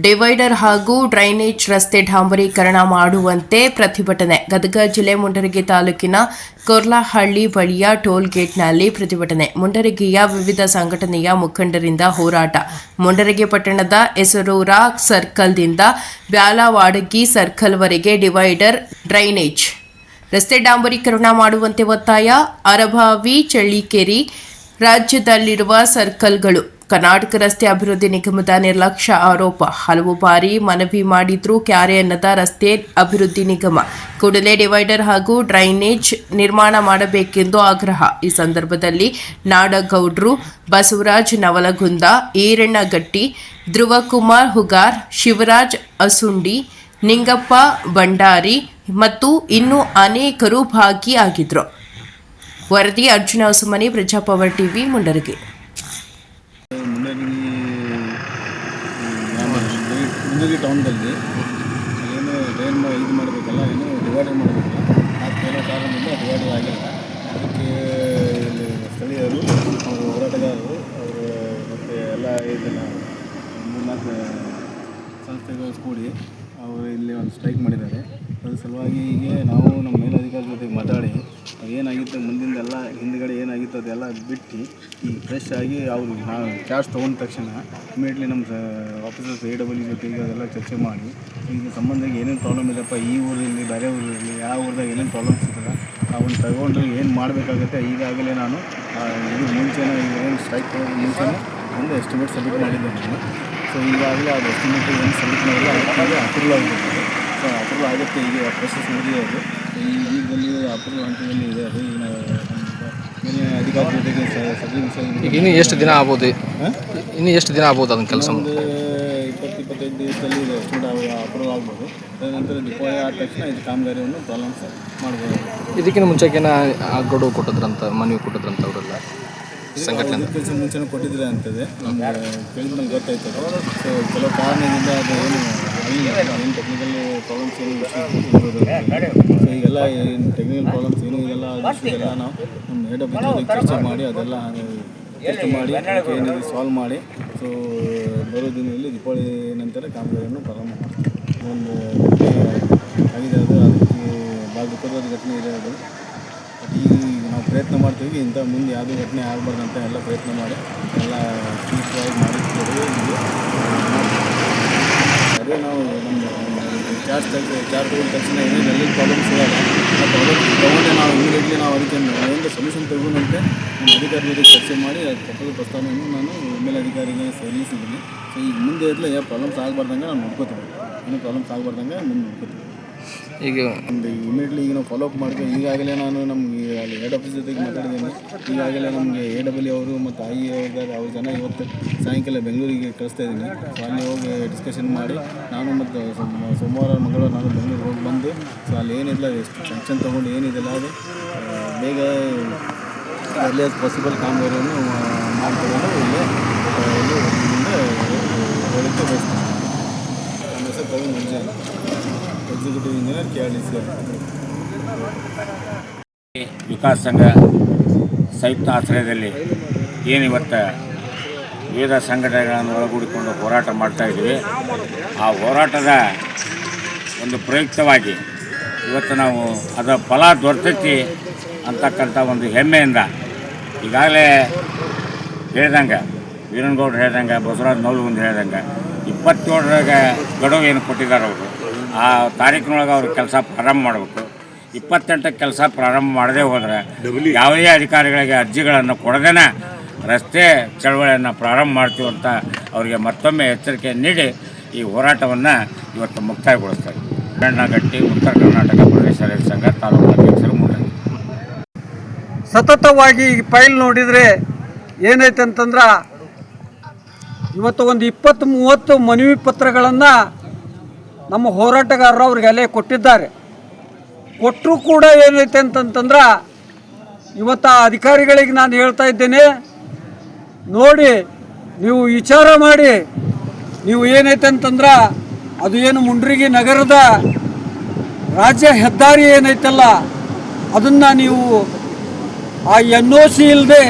Divider ಹಾಗೂ drainage ರಸ್ತೆ ಡಾಂಬರೀಕರಣ ಮಾಡುವಂತೆ ಪ್ರತಿಭಟನೆ. ಗದಗ ಜಿಲ್ಲೆ ಮುಂಡರಗಿ ತಾಲೂಕಿನ ಕೊರ್ಲಹಳ್ಳಿ ಬಳಿಯ ಟೋಲ್ ಗೇಟ್ನಲ್ಲಿ ಪ್ರತಿಭಟನೆ. ಮುಂಡರಗಿಯ ವಿವಿಧ ಸಂಘಟನೆಯ ಮುಖಂಡರಿಂದ ಹೋರಾಟ. ಮುಂಡರಗಿ ಪಟ್ಟಣದ ಹೆಸರೂರ ಸರ್ಕಲ್ದಿಂದ ಬ್ಯಾಲವಾಡಗಿ ಸರ್ಕಲ್ವರೆಗೆ ಡಿವೈಡರ್ ಡ್ರೈನೇಜ್. ರಸ್ತೆ ಡಾಂಬರೀಕರಣ ಮಾಡುವಂತೆ ಒತ್ತಾಯ. ಅರಭಾವಿ ಚಳ್ಳಿಕೇರಿ ರಾಜ್ಯದಲ್ಲಿರುವ ಸರ್ಕಲ್ಗಳು. ಕರ್ನಾಟಕ ರಸ್ತೆ ಅಭಿವೃದ್ಧಿ ನಿಗಮದ ನಿರ್ಲಕ್ಷ್ಯ ಆರೋಪ. ಹಲವು ಬಾರಿ ಮನವಿ ಮಾಡಿದ್ರೂ ಕ್ಯಾರೆ ಅನ್ನದ ರಸ್ತೆ ಅಭಿವೃದ್ಧಿ ನಿಗಮ. ಕೂಡಲೇ ಡಿವೈಡರ್ ಹಾಗೂ ಡ್ರೈನೇಜ್ ನಿರ್ಮಾಣ ಮಾಡಬೇಕೆಂದು ಆಗ್ರಹ. ಈ ಸಂದರ್ಭದಲ್ಲಿ ನಾಡಗೌಡ್ರು ಬಸವರಾಜ್ ನವಲಗುಂದ, ಈರಣ್ಣಗಟ್ಟಿ, ಧ್ರುವಕುಮಾರ್ ಹುಗಾರ್, ಶಿವರಾಜ್ ಅಸುಂಡಿ, ನಿಂಗಪ್ಪ ಭಂಡಾರಿ ಮತ್ತು ಇನ್ನೂ ಅನೇಕರು ಭಾಗಿಯಾಗಿದ್ದರು ವರದಿ ಅರ್ಜುನ ಹೊಸಮನಿ, ಪ್ರಜಾಪವರ್ ಟಿವಿ ಮುಂಡರಗಿ ಮುಂಡರಗಿ ಮುಂಡರಗಿ ಟೌನ್ದಲ್ಲಿ ಏನು ಡ್ರೈನ್ ಇದು ಮಾಡಬೇಕಲ್ಲ, ಏನು ಡಿವೈಡರ್ ಮಾಡಬೇಕಲ್ಲ, ಆ ಕೆಲವು ಕಾರಣದಿಂದ ಡಿವೈಡರ್ ಆಗಿಲ್ಲ. ಅದಕ್ಕೆ ಇಲ್ಲಿ ಸ್ಥಳೀಯರು, ಅವರು ಹೋರಾಟಗಾರರು, ಅವರು ಮತ್ತು ಎಲ್ಲ ಇದನ್ನು ಮೂರ್ನಾಲ್ಕು ಸಂಸ್ಥೆಗಳು ಕೂಡಿ ಅವರು ಇಲ್ಲಿ ಒಂದು ಸ್ಟ್ರೈಕ್ ಮಾಡಿದ್ದಾರೆ. ಅದ್ರ ಸಲುವಾಗಿ ಈಗ ನಾವು ನಮ್ಮ ಮೇಲಧಿಕಾರಿ ಜೊತೆಗೆ ಮಾತಾಡಿ ಏನಾಗಿತ್ತು, ಮುಂದಿಂದೆಲ್ಲ, ಹಿಂದ್ಗಡೆ ಏನಾಗಿತ್ತು ಅದೆಲ್ಲ ಬಿಟ್ಟು ಈ ಫ್ರೆಶ್ ಆಗಿ ಅವರು ನಾವು ಕ್ಯಾಶ್ ತೊಗೊಂಡ ತಕ್ಷಣ ಇಮಿಡಿಯೇಟ್ಲಿ ನಮ್ಮ ಆಫೀಸರ್ಸ್ ಎ ಡಬ್ಲ್ಯೂ ಜೊತೆಗೆ ಅದೆಲ್ಲ ಚರ್ಚೆ ಮಾಡಿ, ಈಗ ಸಂಬಂಧ ಏನೇನು ಪ್ರಾಬ್ಲಮ್ ಇದೆಯಪ್ಪ, ಈ ಊರಲ್ಲಿ ಬೇರೆ ಊರಲ್ಲಿ ಯಾವ ಊರದಾಗ ಏನೇನು ಪ್ರಾಬ್ಲಮ್ಸ್ ಇರ್ತದೆ ಅವನ್ನ ತಗೊಂಡು ಏನು ಮಾಡಬೇಕಾಗುತ್ತೆ, ಈಗಾಗಲೇ ನಾನು ಇದು ಮುಂಚೆನೇ ಏನು ಸ್ಟ್ರೈಕ್ ಮುಂಚೆನೇ ಒಂದು ಎಸ್ಟಿಮೇಟ್ ಸಬ್ಮಿಟ್ ಮಾಡಿದ್ದೆ ನಾನು. ಸೊ ಈಗಾಗಲೇ ಅದು ಎಸ್ಟಿಮೇಟ್ ಏನು ಸಬ್ಮಿಟ್ ಮಾಡಿಲ್ಲ ಅದಕ್ಕೆ ಅಪ್ರೂವಲ್ ಆಗಿರ್ತದೆ ಸೊ ಅಪ್ರೂವಲ್ ಆಗುತ್ತೆ ಈಗ ಪ್ರೊಸೆಸ್ ಮುಗಿದೆ ಅದು ಈ ಈಗದಲ್ಲಿ ಅಪ್ರೂವಲ್ ಹಂತದಲ್ಲಿ ಇದೆ. ಅದು ಈಗ ಅಧಿಕಾರಿ ಜೊತೆಗೆ ಈಗ ಇನ್ನು ಎಷ್ಟು ದಿನ ಆಗ್ಬೋದು? ಇನ್ನು ಎಷ್ಟು ದಿನ ಆಗ್ಬೋದು ಅದನ್ನ ಕೆಲಸ ಒಂದು ಇಪ್ಪತ್ತು ಇಪ್ಪತ್ತೈದು ದಿವಸದಲ್ಲಿ ಇದು. ಎಸ್ಟಿಮೇಟ್ ಅಪ್ರೂವ್ ಆಗ್ಬೋದು. ತದನಂತರ ಡಿಪಾಯ್ ಆದ ತಕ್ಷಣ ಇದು ಕಾಮಗಾರಿಯನ್ನು ಪ್ರಾಬ್ಲಮ್ಸ್ ಮಾಡ್ಬೋದು. ಇದಕ್ಕಿಂತ ಮುಂಚೆಗೆ ಗಡುವು ಕೊಟ್ಟಿದ್ರಂತ ಮನವಿ ಕೊಟ್ಟಿದ್ರಂತ ಅವರೆಲ್ಲ? ಸಂಘಟನೆ. ಕೆಲಸ ಮುಂಚೆನೂ ಕೊಟ್ಟಿದ್ರೆ ಅಂತದೆ. ನಮಗೆ ಕೇಳಿದ ಮೇಲೆ ಗೊತ್ತಾಯ್ತು. ಸೊ ಕೆಲವು ಕಾರಣದಿಂದ ಅದು ಏನು ಏನು ಟೆಕ್ನಿಕಲ್ ಪ್ರಾಬ್ಲಮ್ಸ್ ಏನು ಸೊ ಈಗೆಲ್ಲ ಏನು ಟೆಕ್ನಿಕಲ್ ಪ್ರಾಬ್ಲಮ್ಸ್ ಏನು ಇದೆಲ್ಲ ಅದೆಲ್ಲ ನಾವು ನಮ್ಮ ಹೆಡ್ ಆಫ್ ಚರ್ಚೆ ಮಾಡಿ ಅದೆಲ್ಲ ಟೆಸ್ಟ್ ಮಾಡಿ ಏನಿದೆ ಸಾಲ್ವ್ ಮಾಡಿ. ಸೊ ಬರೋ ದಿನದಲ್ಲಿ ದೀಪಾವಳಿ ನಂತರ ಕಾಮಗಾರಿಯನ್ನು ಪ್ರಾರಂಭ ಒಂದು ಆಗಿದೆ ಅದು ಅದಕ್ಕೆ ದುಃಖದ ಘಟನೆ ಇದೆ ಅದು. ಬಟ್ ಈಗ ನಾವು ಪ್ರಯತ್ನ ಮಾಡ್ತೀವಿ. ಇಂಥ ಮುಂದೆ ಯಾವುದೇ ಘಟನೆ ಅಂತ ಎಲ್ಲ ಪ್ರಯತ್ನ ಮಾಡಿ, ಎಲ್ಲ ಪೀಸ್ಫುಲ್ಲಾಗಿ ಮಾಡಿರ್ತೀವಿ ಅದೇ ನಾವು ನಮ್ಮ ಚಾರ್ಜ್ ತೆಗೆದು ಚಾರ್ಜ್ ತಗೊಂಡ ತಕ್ಷಣ ಏನೇನು ಎಲ್ಲಿ ಪ್ರಾಬ್ಲಮ್ಸ್ ಇರಲ್ಲ ಆ ತೊಗೊಂಡೆ ನಾವು ಇಮಿಡಿಯೇಟ್ಲಿ ನಾವು ಅದಕ್ಕೆ ಏನು ಸೊಲ್ಯೂಷನ್ ತಗೊಂಡಂತೆ ನಮ್ಮ ಅಧಿಕಾರಿ ಜೊತೆ ಚರ್ಚೆ ಮಾಡಿ ಅದು ತಪ್ಪದ ಪ್ರಸ್ತಾವನೆಯನ್ನು ನಾನು ಮೇಲಧಿಕಾರಿಗೆ ಸಲ್ಲಿಸಿದ್ದೀನಿ. ಸೊ ಈಗ ಮುಂದೆ ಇರಲಿ ಯಾವ ಪ್ರಾಬ್ಲಮ್ಸ್ ಆಗಬಾರ್ದಂಗೆ ನಾನು ನೋಡ್ಕೋತೀನಿ. ಏನೂ ಪ್ರಾಬ್ಲಮ್ಸ್ ಆಗಬಾರ್ದಂಗೆ ಮುಂದೆ ನೋಡ್ಕೋತೀವಿ ಈಗ ಒಂದು ಇಮಿಡಿಯೇಟ್ಲಿ ಈಗ ನಾವು ಫಾಲೋ ಅಪ್ ಮಾಡ್ತೀವಿ ಈಗಾಗಲೇ ನಾನು ನಮಗೆ ಅಲ್ಲಿ ಹೆಡ್ ಆಫೀಸ್ ಜೊತೆಗೆ ಮಾತಾಡಿದ್ದೀನಿ. ಈಗಾಗಲೇ ನಮಗೆ ಎ ಡಬ್ಲ್ಯೂ ಅವರು ಮತ್ತು ಐ ಅವ್ರ ಅವ್ರ ಜನ ಇವತ್ತು ಸಾಯಂಕಾಲ ಬೆಂಗಳೂರಿಗೆ ಕಳಿಸ್ತಾ ಇದ್ದೀನಿ. ಸೊ ಅಲ್ಲಿ ಹೋಗಿ ಡಿಸ್ಕಷನ್ ಮಾಡಿ ನಾನು ಮತ್ತು ಸೋಮ- ಸೋಮವಾರ, ಮಂಗಳವಾರ ನಾನು ಬೆಂಗಳೂರಿಗೆ ಹೋಗಿ ಬಂದು ಸೊ ಅಲ್ಲಿ ಏನಿಲ್ಲ, ಎಷ್ಟು ಸೆಕ್ಷನ್ ತೊಗೊಂಡು ಏನಿದೆಲ್ಲ ಅದು ಬೇಗ ಅಲ್ಲಿ ಪಾಸಿಬಲ್ ಕಾಮಗಾರಿಯನ್ನು ಮಾಡಿಕೊಂಡು ಇಲ್ಲೇ ಇಲ್ಲಿ ಮುಂದೆ ಬಯಸ್ತೀನಿ. ಹೆಸರು executive engineer K R D Vikas Sangha ಸಂಯುಕ್ತ ಆಶ್ರಯದಲ್ಲಿ ಏನು ಇವತ್ತು ವಿವಿಧ ಸಂಘಟನೆಗಳನ್ನು ಒಳಗೂಡಿಕೊಂಡು ಹೋರಾಟ ಮಾಡ್ತಾ ಇದ್ದೀವಿ. ಆ ಹೋರಾಟದ ಒಂದು ಪ್ರಯುಕ್ತವಾಗಿ ಇವತ್ತು ನಾವು ಅದರ ಫಲ ದೊರೆತೈತಿ ಅಂತಕ್ಕಂಥ ಒಂದು ಹೆಮ್ಮೆಯಿಂದ ಈಗಾಗಲೇ ಹೇಳ್ದಂಗೆ ವೀರನಗೌಡ್ರು ಹೇಳ್ದಂಗೆ ಬಸವರಾಜ್ ನವಲಗುಂದ್ ಹೇಳ್ದಂಗೆ ಇಪ್ಪತ್ತೇಳರಾಗ ಗಡುವು ಏನು ಕೊಟ್ಟಿದ್ದಾರೆ ಅವರು ಆ ತಾರೀಕಿನೊಳಗೆ ಅವ್ರು ಕೆಲಸ ಪ್ರಾರಂಭ ಮಾಡಬೇಕು ಇಪ್ಪತ್ತೆಂಟಕ್ಕೆ ಕೆಲಸ ಪ್ರಾರಂಭ ಮಾಡದೇ ಹೋದರೆ ಯಾವುದೇ ಅಧಿಕಾರಿಗಳಿಗೆ ಅರ್ಜಿಗಳನ್ನು ಕೊಡದೇನೆ ರಸ್ತೆ ಚಳವಳಿಯನ್ನು ಪ್ರಾರಂಭ ಮಾಡ್ತೀವಿ ಅಂತ ಅವರಿಗೆ ಮತ್ತೊಮ್ಮೆ ಎಚ್ಚರಿಕೆ ನೀಡಿ ಈ ಹೋರಾಟವನ್ನು ಇವತ್ತು ಮುಕ್ತಾಯಗೊಳಿಸ್ತಾರೆ. ಗಟ್ಟಿ ಉತ್ತರ ಕರ್ನಾಟಕ ಪ್ರದೇಶ ರೈತ ಸಂಘ ತಾಲೂಕು ಅಧ್ಯಕ್ಷರು ಮುಂದೆ. ಸತತವಾಗಿ ಈ ಫೈಲ್ ನೋಡಿದರೆ ಏನೈತೆ ಅಂತಂದ್ರೆ ಇವತ್ತು ಒಂದು ಇಪ್ಪತ್ತು ಮೂವತ್ತು ಮನವಿ ಪತ್ರಗಳನ್ನು ನಮ್ಮ ಹೋರಾಟಗಾರರು ಅವ್ರಿಗೆಲ್ಲ ಕೊಟ್ಟಿದ್ದಾರೆ. ಕೊಟ್ಟರೂ ಕೂಡ ಏನೈತೆ ಅಂತಂತಂದ್ರೆ ಇವತ್ತು ಆ ಅಧಿಕಾರಿಗಳಿಗೆ ನಾನು ಹೇಳ್ತಾ ಇದ್ದೇನೆ, ನೋಡಿ ನೀವು ವಿಚಾರ ಮಾಡಿ, ನೀವು ಏನೈತೆ ಅಂತಂದ್ರೆ ಅದು ಏನು ಮುಂಡ್ರಿಗಿ ನಗರದ ರಾಜ್ಯ ಹೆದ್ದಾರಿ ಏನೈತಲ್ಲ, ಅದನ್ನು ನೀವು ಆ ಎನ್ ಒ ಇಲ್ಲದೆ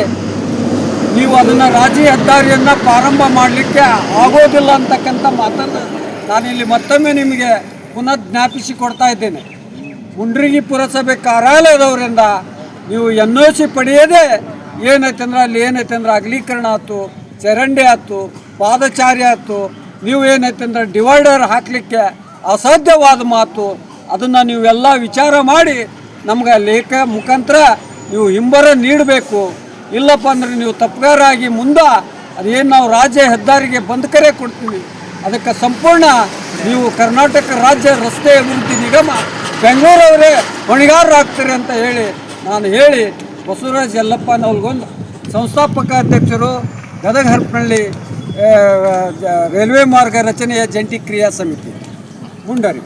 ನೀವು ಅದನ್ನು ರಾಜಿ ಹೆದ್ದಾರಿಯನ್ನು ಪ್ರಾರಂಭ ಮಾಡಲಿಕ್ಕೆ ಆಗೋದಿಲ್ಲ ಅಂತಕ್ಕಂಥ ಮಾತನ್ನು ನಾನಿಲ್ಲಿ ಮತ್ತೊಮ್ಮೆ ನಿಮಗೆ ಪುನಃ ಜ್ಞಾಪಿಸಿ ಕೊಡ್ತಾ ಇದ್ದೇನೆ. ಮುಂಡ್ರಿಗಿ ಪುರಸಭೆ ಕಾರ್ಯಾಲಯದವರಿಂದ ನೀವು ಎನ್ ಒ ಸಿ ಪಡೆಯದೆ ಏನೈತೆ ಅಂದ್ರೆ ಅಲ್ಲಿ ಏನೈತೆ ಅಂದ್ರೆ ಅಗಲೀಕರಣ ಆಯ್ತು, ಚರಂಡಿ ಆಯ್ತು, ಪಾದಚಾರಿ ಆಯ್ತು, ನೀವು ಏನೈತೆ ಅಂದ್ರೆ ಡಿವೈಡರ್ ಹಾಕಲಿಕ್ಕೆ ಅಸಾಧ್ಯವಾದ ಮಾತು, ಅದನ್ನು ನೀವೆಲ್ಲ ವಿಚಾರ ಮಾಡಿ ನಮ್ಗೆ ಲೇಖ ಮುಖಾಂತರ ನೀವು ಹಿಂಬರ ನೀಡಬೇಕು. ಇಲ್ಲಪ್ಪ ಅಂದ್ರೆ ನೀವು ತಪ್ಪುಗಾರಾಗಿ ಮುಂದೆ ಅದೇನು ನಾವು ರಾಜ್ಯ ಹೆದ್ದಾರಿಗೆ ಬಂದ್ ಕರೆ ಕೊಡ್ತೀವಿ. ಅದಕ್ಕೆ ಸಂಪೂರ್ಣ ನೀವು ಕರ್ನಾಟಕ ರಾಜ್ಯ ರಸ್ತೆ ಅಭಿವೃದ್ಧಿ ನಿಗಮ ಬೆಂಗಳೂರವರೇ ಹೊಣೆಗಾರರಾಗ್ತಾರೆ ಅಂತ ಹೇಳಿ ನಾನು ಹೇಳಿ ಬಸವರಾಜ್ ಯಲ್ಲಪ್ಪ ನವಲ್ಗೊಂದು ಸಂಸ್ಥಾಪಕ ಅಧ್ಯಕ್ಷರು ಗದಗ ಹರಪನಹಳ್ಳಿ ರೈಲ್ವೆ ಮಾರ್ಗ ರಚನೆಯ ಜಂಟಿ ಕ್ರಿಯಾ ಸಮಿತಿ. ಮುಂಡರಿ.